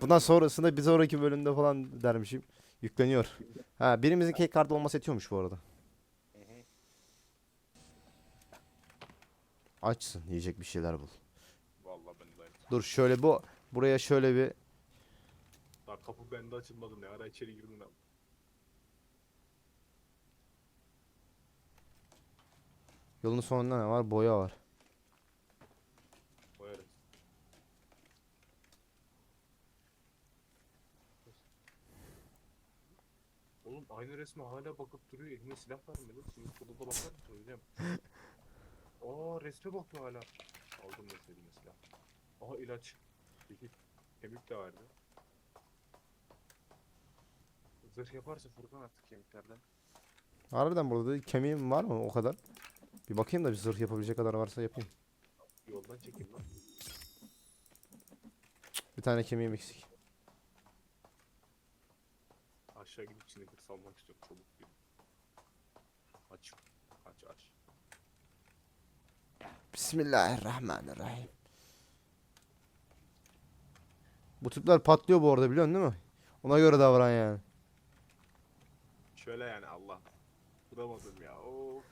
Bundan sonrasında bir sonraki bölümde falan dermişim. Yükleniyor. Ha birimizin kek kartı olması yetiyormuş bu arada. Açsın yiyecek bir şeyler bul. Vallahi ben de. Dur şöyle bu buraya şöyle bir Daha kapı bende açılmadı ne ara içeri girdin abi. yolun sonunda ne var? Boya var. Koyarız. Oğlum aynı resme hala bakıp duruyor. Eline silah vermedi. Şimdi kodu da bakar mısın hocam? Aa resme bakıyor hala. Aldım resme eline silah. Aha ilaç. Peki kemik de vardı. Zırh yaparsa Furkan artık kemiklerden. Harbiden burada da kemiğim var mı o kadar? Bir bakayım da bir zırh yapabilecek kadar varsa yapayım. Yoldan çekeyim lan. Bir tane kemiğim eksik. Aşağı gidip içine kır salmak istiyorum. Çabuk bir. Aç. Aç aç. Bismillahirrahmanirrahim. Bu tipler patlıyor bu arada biliyorsun değil mi? Ona göre davran yani. Şöyle yani Allah. Vuramadım ya. Oo.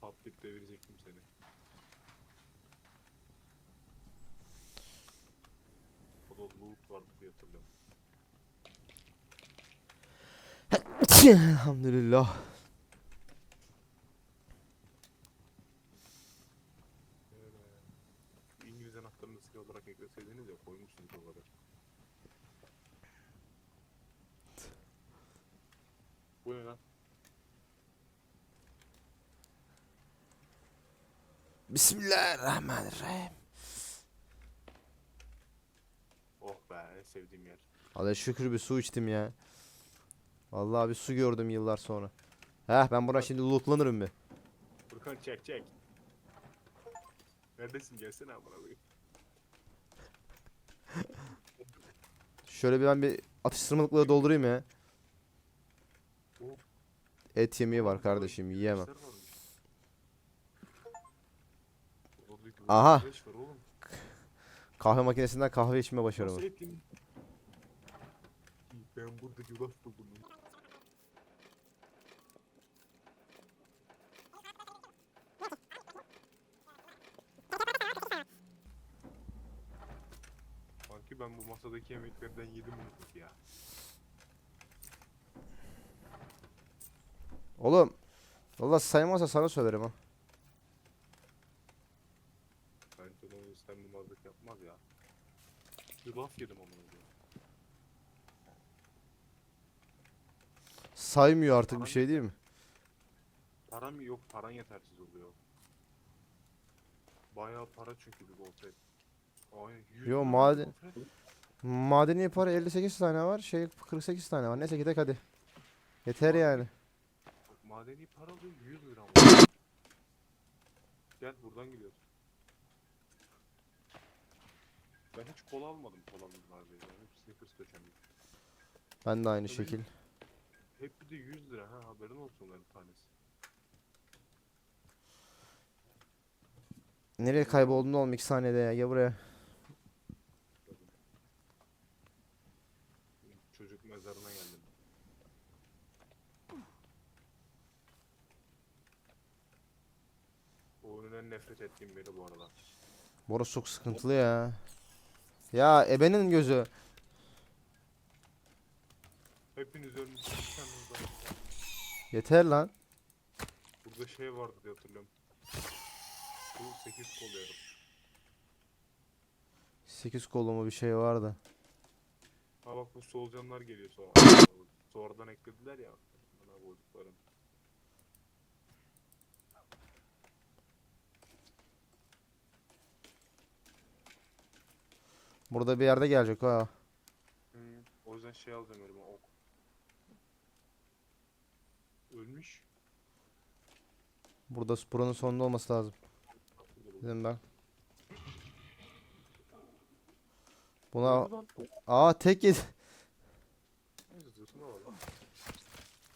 Patlayıp devirecektim seni. O da loot vardı diye hatırlıyorum. Elhamdülillah. İngiliz anahtarını silah olarak ekleseydiniz ya koymuşsunuz o kadar. Bu ne lan? Bismillahirrahmanirrahim. Oh be en sevdiğim yer. Hadi şükür bir su içtim ya. Vallahi bir su gördüm yıllar sonra. Heh ben buradan şimdi lootlanırım bir. Furkan çek çek. Neredesin gelsene amına koyayım. Şöyle bir ben bir atıştırmalıkları doldurayım ya. Et yemeği var kardeşim yiyemem. Aha. Kahve makinesinden kahve içme başarımı. Ben burada yulaf buldum. Sanki ben bu masadaki yemeklerden yedim unuttuk ya. Oğlum. Valla saymazsa sana söylerim ha. Bence onu sen numazlık yapmaz ya. Yulaf yedim ama Saymıyor artık bir şey değil mi? Param yok, paran yetersiz oluyor. Bayağı para çünkü bir 100 Yo, maden-. Madeni para 58 tane var. Şey 48 tane var. Neyse gidelim hadi. Yeter yani. Bak, Madeni para alıyor 100 lira ama. Gel buradan gidiyoruz. Ben hiç kola almadım kolanın harbiye. Hep Snickers köşemde. Ben de aynı şekil. Hep bir de 100 lira ha haberin olsun onların tanesi. Nereye kayboldun oğlum 2 saniyede ya. Gel buraya. Çocuk mezarına geldim. O oyunun en nefret ettiğim biri bu arada. Burası çok sıkıntılı ya. Ya ebenin gözü. Hepiniz ölmüşsünüz kendiniz. Yeter lan. Burada şey vardı diye hatırlıyorum. Bu 8 kol yarım. 8 kolumu bir şey vardı. Ha bak bu solucanlar geliyor sonra. Sonradan eklediler ya. Bana koyduklarım. Burada bir yerde gelecek ha. Hı, o yüzden şey alacağım elime ok. Ölmüş. Burada buranın sonunda olması lazım. Dedim ben. Buna aa tek yedi. Neyse zırhını alalım.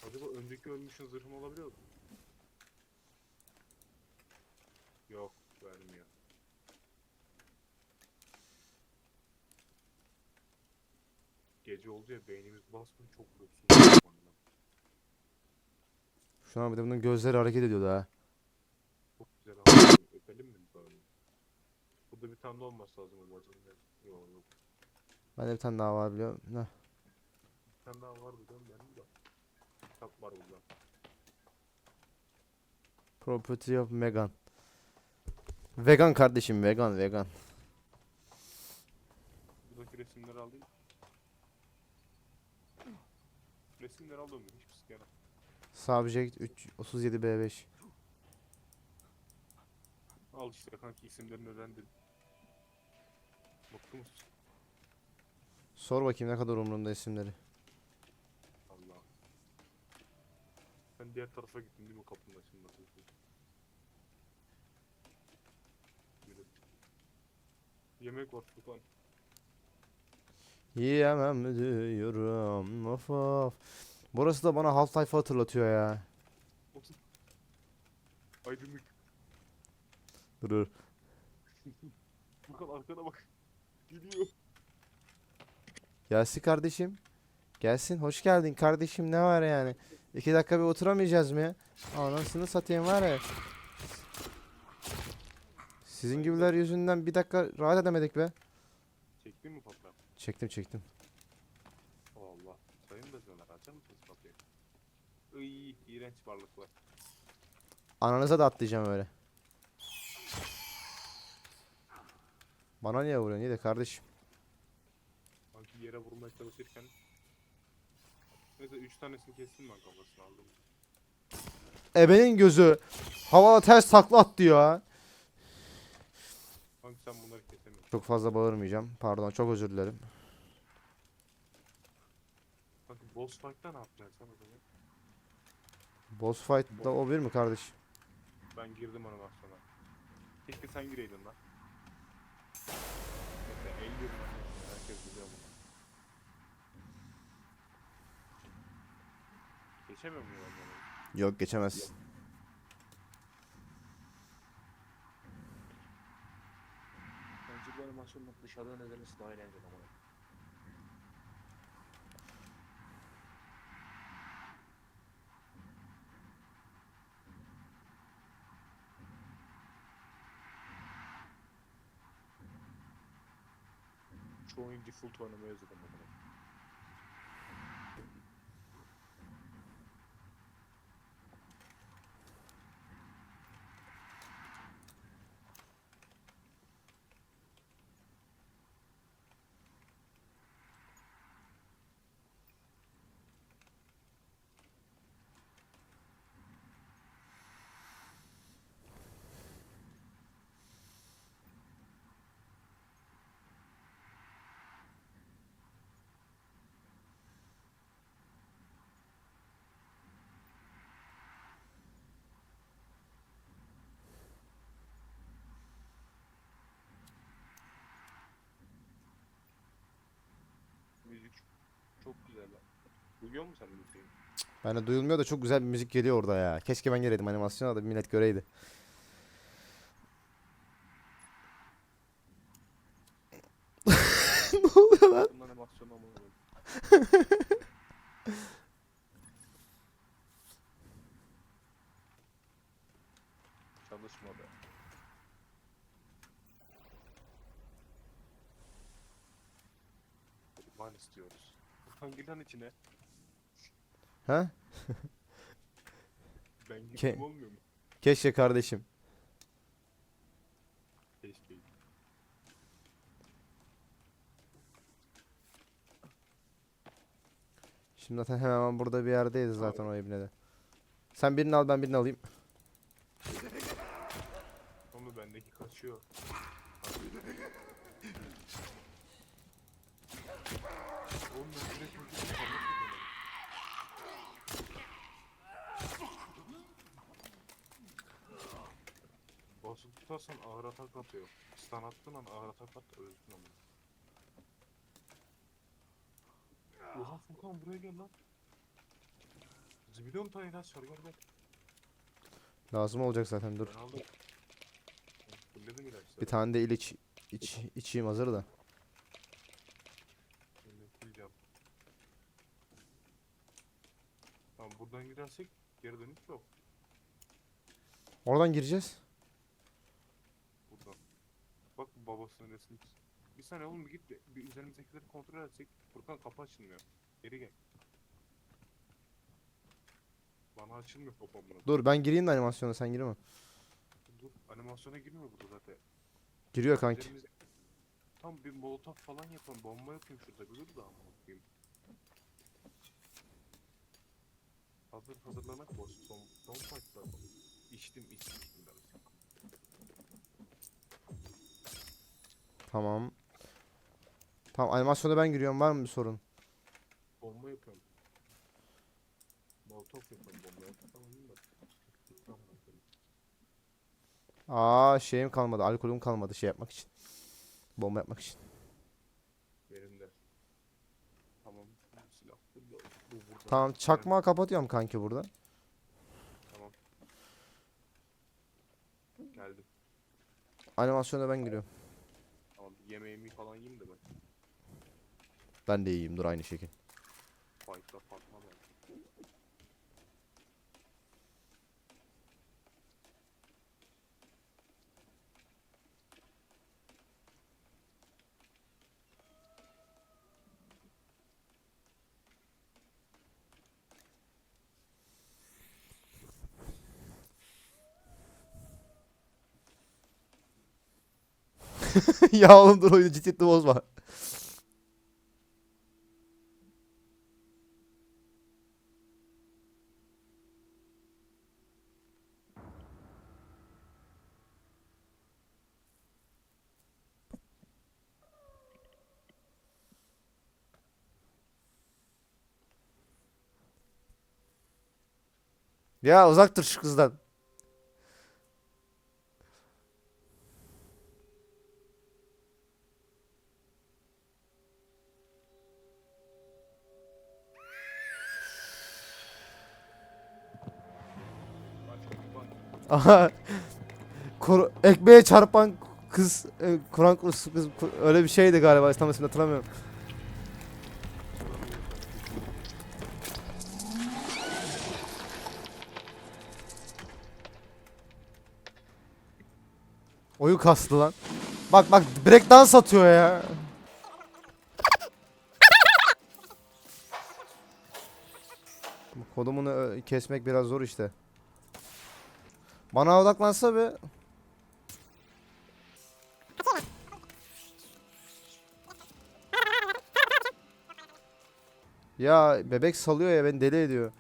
Acaba önceki ölmüşün zırhını olabiliyor mu? Yok vermiyor. gece oldu ya beynimiz basmıyor çok yoksun. Şu an bir de bunun gözleri hareket ediyordu ha. Çok güzel abi. Öpelim mi böyle? Burada bir tane de olması lazım o bacının. Yok yok. Bende bir tane daha var biliyorum. Heh. Bir tane daha var buradan benim de. Kitap var burada. Property of Megan. Vegan kardeşim vegan vegan. Buradaki resimleri alayım. Resimleri alıyorum ben hiçbir sıkıntı yok. Subject 3 37 B5. Al işte kanki isimlerini öğrendin. Mutlu musun? Sor bakayım ne kadar umurumda isimleri. Allah. Sen diğer tarafa gittin değil mi kapının açılması için? Yürü. Yemek var Furkan. Yiyemem diyorum. Of of. Burası da bana Half-Life hatırlatıyor ya. Aydınlık. Dur. Furkan arkana bak. Geliyor. Gelsin kardeşim. Gelsin. Hoş geldin kardeşim. Ne var yani? İki dakika bir oturamayacağız mı ya? Anasını satayım var ya. Sizin gibiler yüzünden bir dakika rahat edemedik be. Çektin mi fotoğraf? Çektim çektim. Açar mısınız kapıyı? Iy, iğrenç varlıklar. Ananıza da atlayacağım öyle. Bana niye vuruyorsun? İyi de kardeşim. Sanki yere vurmaya çalışırken Neyse 3 tanesini kestim ben kafasını aldım. Ebenin gözü. Havada ters takla attı ya. Sanki sen bunları kesemiyorsun. Çok fazla bağırmayacağım. Pardon çok özür dilerim. Boss fight'ta ne yapacaksın sen o zaman? Boss fight da o bir mi kardeş? Ben girdim animasyona. Keşke sen gireydin lan. Neyse el girmem. Herkes biliyor bunu. Geçemiyor muyum ben bunu? Yok geçemez. Bence bu animasyonun dışarıdan izlemesi daha eğlenceli ama. şimdi default var numarası da Duyuyor musun sen müziği? Bende duyulmuyor da çok güzel bir müzik geliyor orada ya. Keşke ben geleydim animasyona da millet göreydi. ne oluyor lan? Bundan. Çalışmadı. Man istiyoruz. Hangi lan içine? Ha? Ben Ke- olmuyor mu? Keşke kardeşim. Keşke. Şimdi zaten hemen burada bir yerdeyiz zaten o ibnede. Sen birini al ben birini alayım. Onu bendeki kaçıyor. atak atıyor. Stun attın lan ağır atak at öldün ama. Oha Furkan buraya gel lan. Zibilyon tane ilaç var gel. Lazım olacak zaten dur. Bir tane de ilaç iç, içeyim hazır da. Tamam buradan gidersek geri dönüş yok. Oradan gireceğiz. Babasının resmi. Bir saniye oğlum bir git bir, bir üzerimizdekileri kontrol etsek. Furkan kapı açılmıyor. Geri gel. Bana açılmıyor kapı bunu. Dur ben gireyim de animasyona sen girme. Dur animasyona girmiyor burada zaten. Giriyor kanki. Üzerimizde... Tam bir molotof falan yapalım. Bomba yapayım şurada. Bir dur da ama bakayım. Hazır hazırlanak boş. Son, son fightlar. İçtim içtim içtim ben. Tamam. Tamam animasyona ben giriyorum var mı bir sorun? Bomba yapıyorum. Molotof yapıyorum bomba yapıyorum. Aa şeyim kalmadı alkolüm kalmadı şey yapmak için. Bomba yapmak için. Benim de. Tamam. Silah. Tamam çakmağı kapatıyorum kanki burada. Tamam. Geldim. Animasyona ben giriyorum. Yemeğimi falan yiyeyim de ben. Ben de iyiyim dur aynı şekil. ya oğlum dur oyunu ciddiyetli bozma. Ya uzak dur şu kızdan. Aha. Kur ekmeğe çarpan kız, e, Kur'an kursu kız öyle bir şeydi galiba İslam ismini hatırlamıyorum. Oyun kastı lan. Bak bak breakdance atıyor ya. Bu Kodumunu ö, kesmek biraz zor işte. Bana odaklansa be. Ya bebek salıyor ya beni deli ediyor.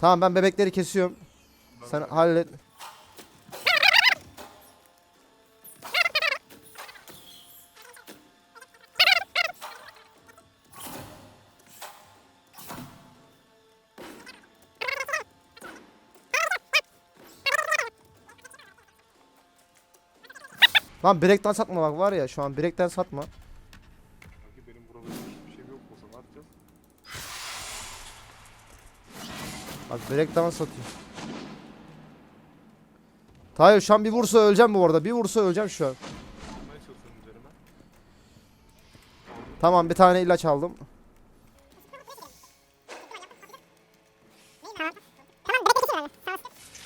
Tamam ben bebekleri kesiyorum. Sen hallet. Lan break'ten satma bak var ya şu an break'ten satma. Sanki benim burada hiçbir şeyim yok olsa ne yapacağız? Bak break'ten satıyor. Hayır şu an bir vursa öleceğim bu arada. Bir vursa öleceğim şu an. Tamam bir tane ilaç aldım.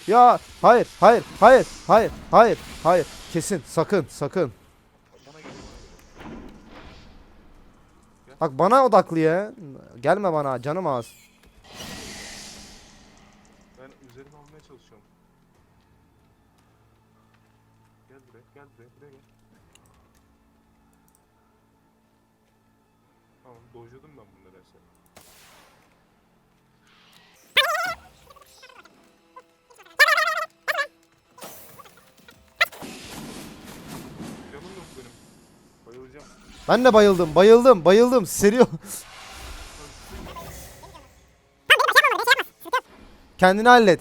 Ya hayır hayır hayır hayır hayır hayır kesin sakın sakın. Bak bana odaklı ya. Gelme bana canım az. Ben üzerime almaya çalışıyorum. Gel buraya, gel buraya, buraya gel. Tamam, dojladım ben bunları neyse. Canım yok benim. Bayılacağım. Ben de bayıldım bayıldım bayıldım. Seriyor. Kendini hallet.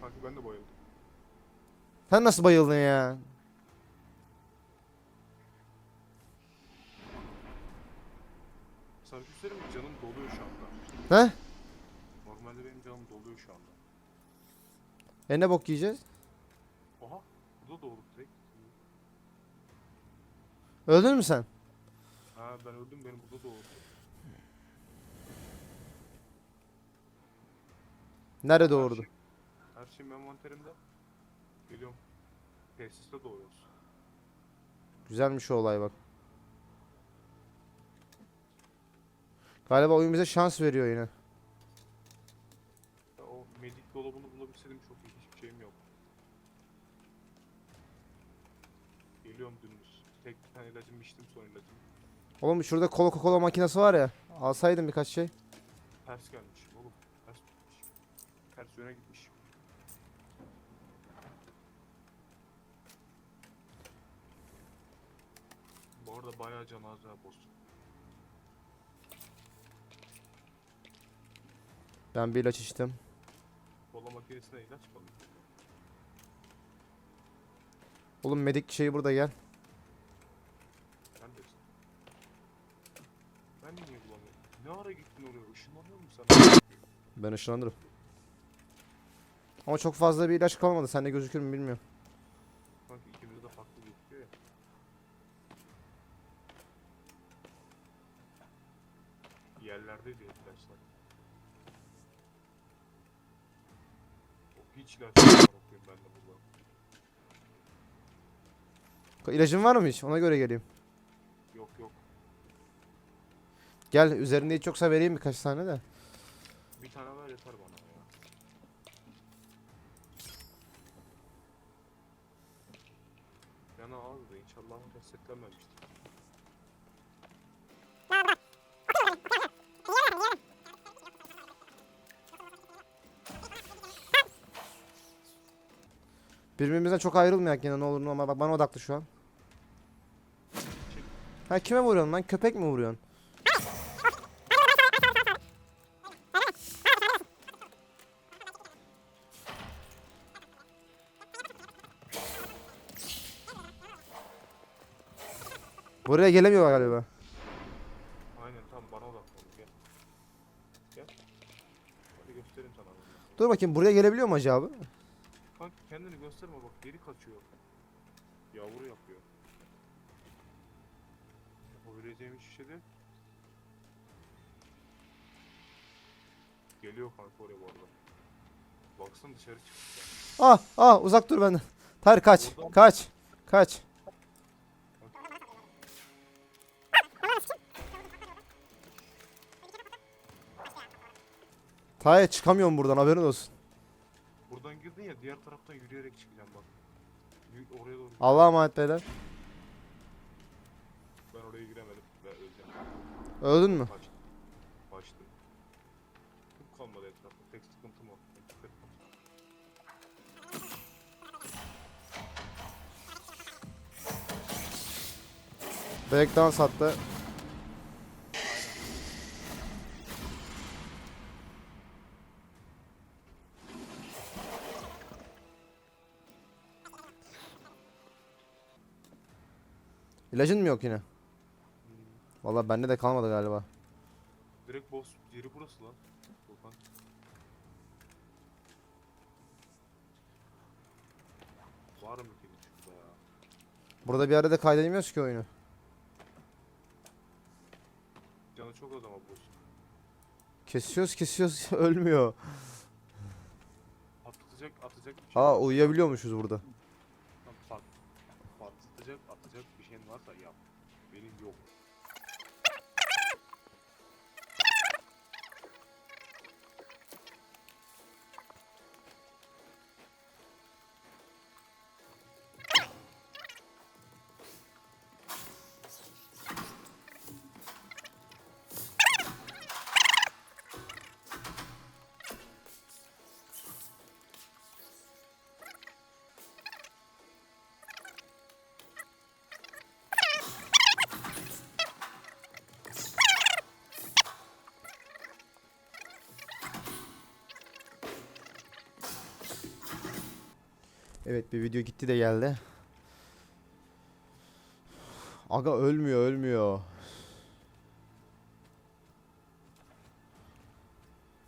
Kanka ben de bayıldım. Sen nasıl bayıldın ya? Sana bir şey söyleyeyim mi? Canım doluyor şu anda. He? Normalde benim canım doluyor şu anda. E ne bok yiyeceğiz? Oha, bu da doğru direkt. Öldün mü sen? Ha ben öldüm benim burada doğdu. Nerede doğurdu? şey- Her şeyim envanterimde. Geliyorum. Tesiste doğuyoruz. Güzelmiş o olay bak. Galiba oyun bize şans veriyor yine. Ya o medik dolabını bulabilseydim çok iyi. Hiçbir şeyim yok. Geliyorum dümdüz. Tek bir tane ilacım içtim son ilacım. Oğlum şurada Coca Cola makinesi var ya. Alsaydım birkaç şey. Ters gelmiş oğlum. Ters gitmiş. Ters yöne gitmiş. Bu arada bayağı cenaze ha boss. Ben bir ilaç içtim. Kola makinesine ilaç mı? Oğlum medik şeyi burada gel. Neredesin? Ben niye bulamıyorum? Ne ara gittin oraya? Işınlanıyor musun sen? Ben ışınlanırım. Ama çok fazla bir ilaç kalmadı. Sende gözükür mü bilmiyorum. Sanki ikimizde de farklı gözüküyor ya. Yerlerde diye ilaçlar. O hiç ilaç bakayım ben de burada. İlacın var mı hiç? Ona göre geleyim. Yok yok. Gel üzerinde hiç yoksa vereyim birkaç tane de. Bir tane ver yeter bana ya. Yana ağzı da inşallah resetlenmemiştir. Birbirimizden çok ayrılmayak yine ne olur ne olmaz. Bak bana odaklı şu an. Ha kime vuruyorsun lan? Köpek mi vuruyorsun? Buraya gelemiyor galiba. Aynen tam bana odaklan gel. Gel. Hadi göstereyim sana. bunu. Dur bakayım buraya gelebiliyor mu acaba? Kanka kendini gösterme bak geri kaçıyor. Yavru yapıyor. Yapabileceğim hiçbir şey değil. Geliyor kanka oraya bu arada. Baksana dışarı çıktı. Ah ah uzak dur benden. Tahir kaç. Kaç. Kaç. Tahir çıkamıyorum buradan haberin olsun. Buradan girdin ya diğer taraftan yürüyerek çıkacağım bak. Yürü- Oraya doğru. Allah'a emanet beyler. Ben oraya giremedim ve öleceğim. Öldün mü? Kaçtım. Kaçtım. Kim kalmadı etrafta. Tek sıkıntım o. Breakdance sattı. İlacın mı yok yine? Vallahi bende de kalmadı galiba. Direkt boss yeri burası lan. Volkan. Var mı ki şurada ya? Burada bir arada kaydedemiyoruz ki oyunu. Canı çok az ama boss. Kesiyoruz kesiyoruz ölmüyor. Patlatacak atacak bir şey Aa uyuyabiliyormuşuz burada. Evet bir video gitti de geldi. Aga ölmüyor ölmüyor.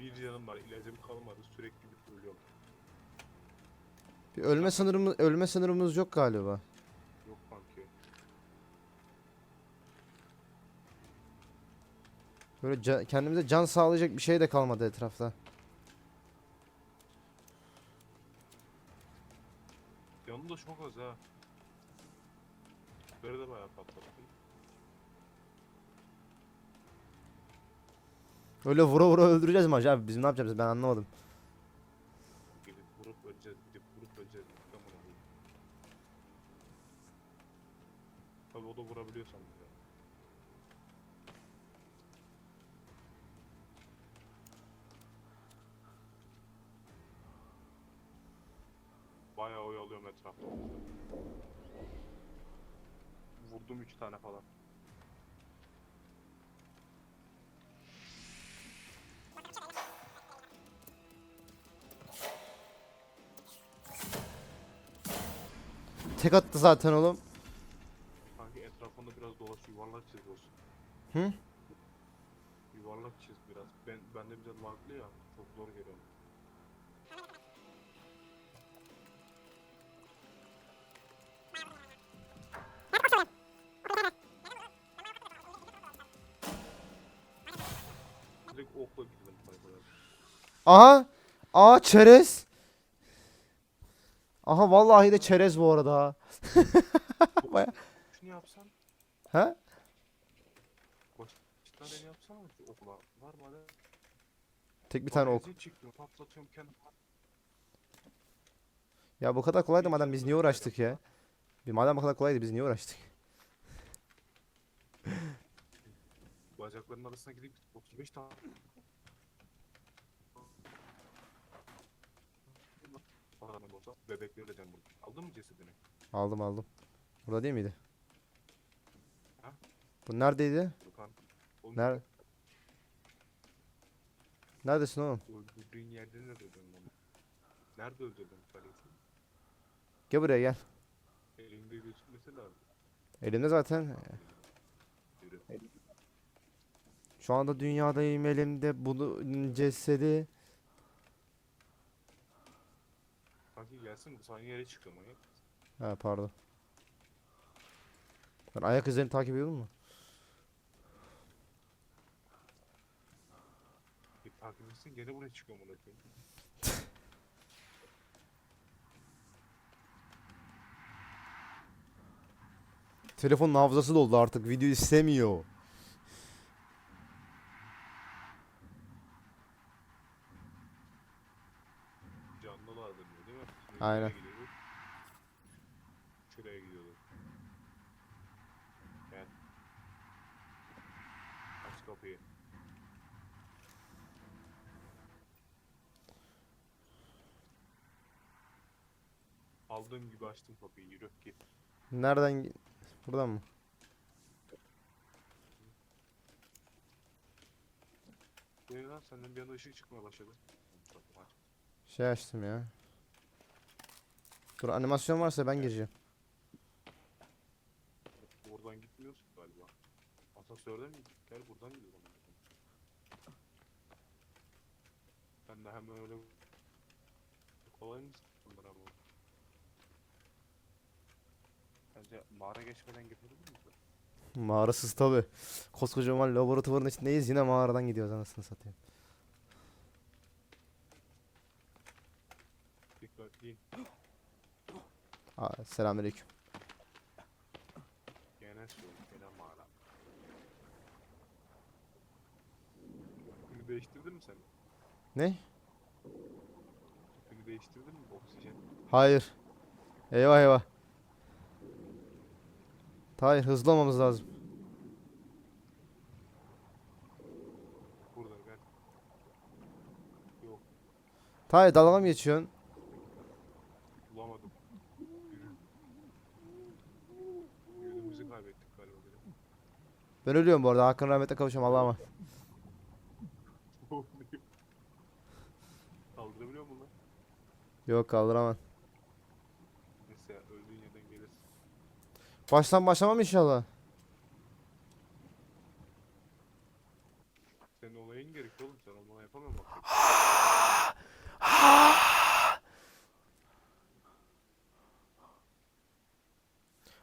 Bir canım var ilacım kalmadı sürekli bir ölüyorum. Bir ölme sınırımız ölme sınırımız yok galiba. Yok kanki. Böyle ca- kendimize can sağlayacak bir şey de kalmadı etrafta. çıkmaz ha. Böyle de bayağı patlattı. Öyle vura vura öldüreceğiz mi acaba? Biz ne yapacağız ben anlamadım. Gidip vurup öleceğiz, o da vurabiliyor sanırım. ya. Bayağı oyalıyorum etrafta. Vurdum 3 tane falan. Tek attı zaten oğlum. Sanki etrafında biraz dolaş yuvarlak çiz olsun. Hı? Yuvarlak çiz biraz. Ben bende biraz laglı ya. Çok zor geliyor. Direkt okla gidelim. Aha. Aa çerez. Aha vallahi de çerez bu arada. Baya- Şunu yapsan. Ha? Başta ne yapsana şu okla. Var mı? Tek bir tane ok. Magazin çıktı. Patlatıyorum kendim. Ya bu kadar kolaydı madem biz niye uğraştık ya? Bir madem bu kadar kolaydı biz niye uğraştık? Bacaklarının arasına gidip 35 tane Paranı olsa bebekleri öleceğim burada. Aldın mı cesedini? Aldım aldım. Burada değil miydi? Ha? Bu neredeydi? Furkan. Oğlum Nerede? Neredesin oğlum? Öldürdüğün yerde nerede öldürdün onu? Nerede öldürdün kardeşim? Gel buraya gel. Elinde gözükmesi lazım. Elimde zaten. Yürü. Şu anda dünyadayım elimde bunun cesedi. Sanki gelsin bu saniye yere çıkıyor manyak. Ha pardon. Ben ayak izlerini takip ediyordum mu? Bir takip etsin gene buraya çıkıyor bunu. Telefonun hafızası doldu artık. Video istemiyor. Canlı lazım diyor değil mi? Şimdi Aynen. gidiyoruz? Şuraya gidiyoruz. Gel. Aç kapıyı. Aldığım gibi açtım kapıyı. Yürü git. Nereden? Buradan mı? Benim lan senden bir anda ışık çıkmaya başladı. Şey açtım ya. Dur animasyon varsa ben gireceğim. Oradan gitmiyorsun galiba. Asansörden mi? Gel buradan gidiyorum. Ben de hemen öyle kolay mı bunlar ama? Bence mağara geçmeden gidebilir miyiz? Mağarasız tabi. Koskocaman laboratuvarın içindeyiz yine mağaradan gidiyoruz anasını satayım. Dikkatli. Aa, selamünaleyküm. Tüpünü değiştirdin mi sen? Ne? Tüpünü değiştirdin mi? Oksijen. Hayır. Eyvah eyvah. Hayır hızlı olmamız lazım. Burada gel. Yok Hayır dalga mı geçiyorsun? bulamadım. Yürü. Yönümüzü kaybettik galiba. benim. Ben ölüyorum bu arada. Hakkın rahmete kavuşacağım Allah'a emanet. Kaldırabiliyor musun lan? Yok kaldıramam. Neyse öldüğün yerden gelirsin. Baştan başlamam inşallah. Senin olayın gerekli oğlum sen onu yapamam bak.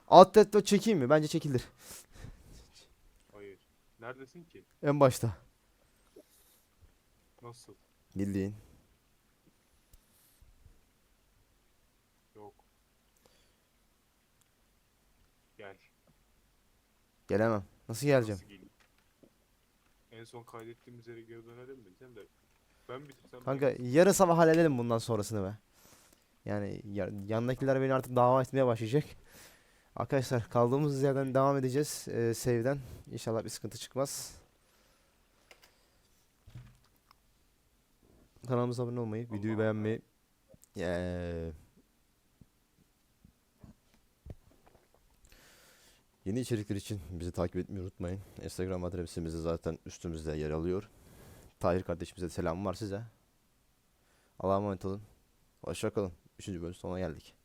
Alt tetto çekeyim mi? Bence çekilir. Neredesin ki? En başta. Nasıl? Bildiğin. Yok. Gel. Gelemem. Nasıl geleceğim? Nasıl en son kaydettiğimiz yere geri dönelim mi? Sen de ben bitirsem Kanka yarın sabah halledelim bundan sonrasını be. Yani ya- yandakiler beni artık dava etmeye başlayacak. Arkadaşlar kaldığımız yerden devam edeceğiz. Ee, save'den. İnşallah bir sıkıntı çıkmaz. Kanalımıza abone olmayı, videoyu Allah beğenmeyi, eee, yeni içerikler için bizi takip etmeyi unutmayın. Instagram adresimiz de zaten üstümüzde yer alıyor. Tahir kardeşimize de selam var size. Allah'a emanet olun. Hoşça kalın. Üçüncü bölüm sonuna geldik.